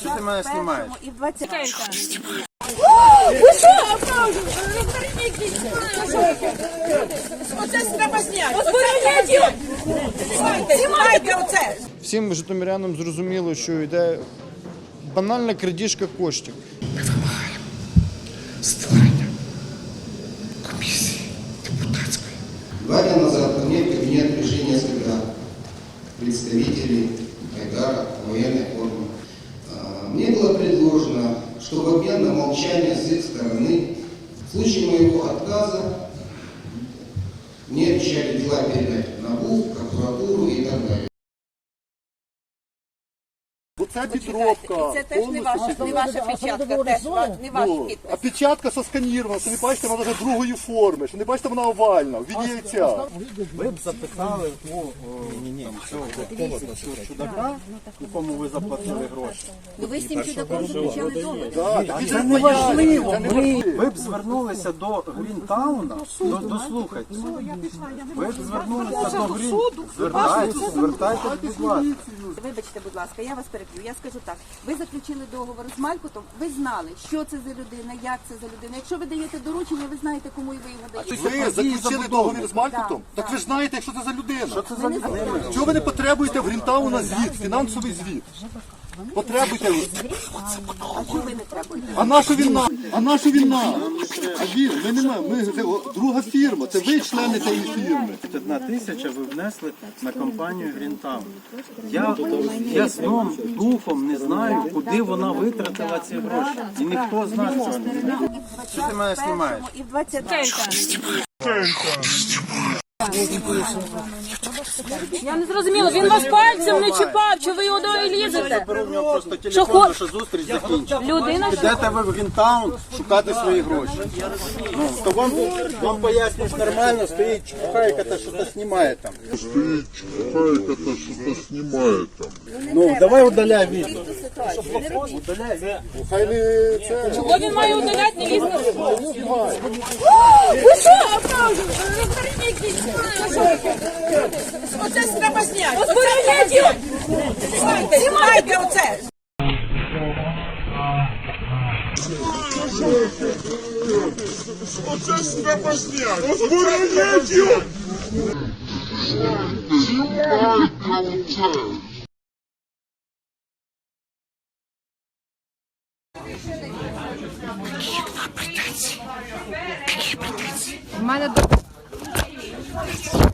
Що ти мене знімаєш? І в 20 Оце треба зняти. Оце Знімайте, знімайте оце. Всім житомирянам зрозуміло, що йде банальна крадіжка коштів. створення комісії депутатської. Два дня назад ко мне в кабинет пришли несколько представителей Айдара военной что в обмен на молчание с их стороны, в случае моего отказа, мне обещали дела передать в НАБУ, Це підробка. Це теж не ваша, не ваша печатка, теж ва- не ваш Ну, а підпис. печатка сосканірована, що не бачите, вона вже другої форми, що не бачите, вона овальна, в яйця. Ви б запитали у о, там, цього такого-то цього чудака, якому ви заплатили гроші. Ну ви з цим чудаком заключали договір. Так, так, Це не важливо. Ви, ви б звернулися до Грінтауна, до, дослухайте. Ви б звернулися до Грін... Звертайтеся, звертайтеся, будь ласка. Вибачте, будь ласка, я вас переб'ю. Я скажу так. Ви заключили договор з Малькотом, ви знали, що це за людина, як це за людина. Якщо ви даєте доручення, ви знаєте, кому і ви його даєте. Ви заключили договір з Малькутом? Так ви ж знаєте, що це за людина. Що це за людина? Чого ви не потребуєте в Грінтауна звіт, фінансовий звіт? Потребуйте. А чого ви не требуєте? А наша війна? А наша війна? А він, ми не маємо. Ми це о, друга фірма. Це ви члени цієї фірми. Одна тисяча ви внесли на компанію Грінтаун. Я, я сном, духом не знаю, куди вона витратила ці гроші. І ніхто з нас цього не знає. Що ти мене знімаєш? І в 20 Я не зрозуміла, він вас пальцем не чіпав, чи ви його до лізете? Беру в нього просто Що телефон, що зустріч закінчена. Людина що Підете ви в Грінтаун шукати свої гроші. Ну, то вам, вам пояснюєш нормально, стоїть чухайка та що-то знімає там. Стоїть чухайка та що-то знімає там. Ну, давай удаляй відео. Хай не це. Чого він має удаляти, не лізти? Ви що? Оце треба зняти. Оце Знімайте, знімайте оце. Оце треба зняти! Збережіть його! Знімайте оце! У мене до Thank you.